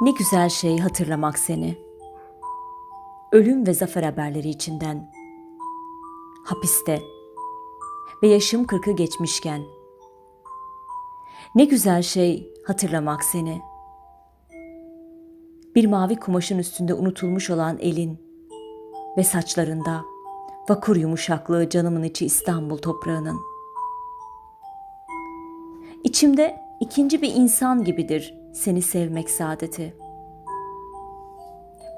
Ne güzel şey hatırlamak seni. Ölüm ve zafer haberleri içinden. Hapiste ve yaşım kırkı geçmişken. Ne güzel şey hatırlamak seni. Bir mavi kumaşın üstünde unutulmuş olan elin ve saçlarında vakur yumuşaklığı canımın içi İstanbul toprağının. İçimde ikinci bir insan gibidir seni sevmek saadeti.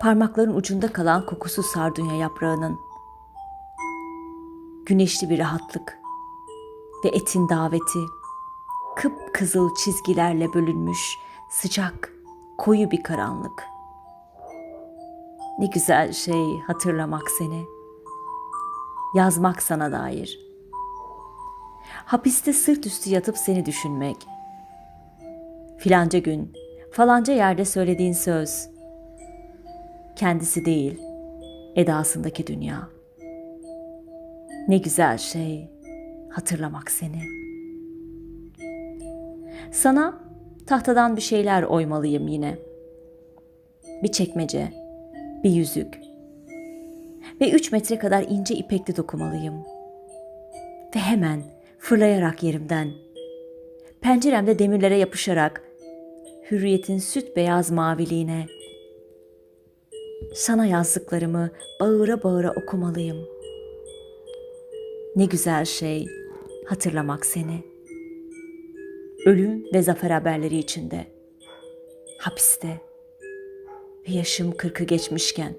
Parmakların ucunda kalan kokusu sardunya yaprağının. Güneşli bir rahatlık ve etin daveti. Kıpkızıl çizgilerle bölünmüş sıcak, koyu bir karanlık. Ne güzel şey hatırlamak seni. Yazmak sana dair. Hapiste sırt üstü yatıp seni düşünmek. Filanca gün, falanca yerde söylediğin söz. Kendisi değil, edasındaki dünya. Ne güzel şey hatırlamak seni. Sana tahtadan bir şeyler oymalıyım yine. Bir çekmece, bir yüzük ve üç metre kadar ince ipekli dokumalıyım. Ve hemen fırlayarak yerimden, penceremde demirlere yapışarak hürriyetin süt beyaz maviliğine sana yazdıklarımı bağıra bağıra okumalıyım. Ne güzel şey hatırlamak seni. Ölüm ve zafer haberleri içinde. Hapiste yaşım kırkı geçmişken.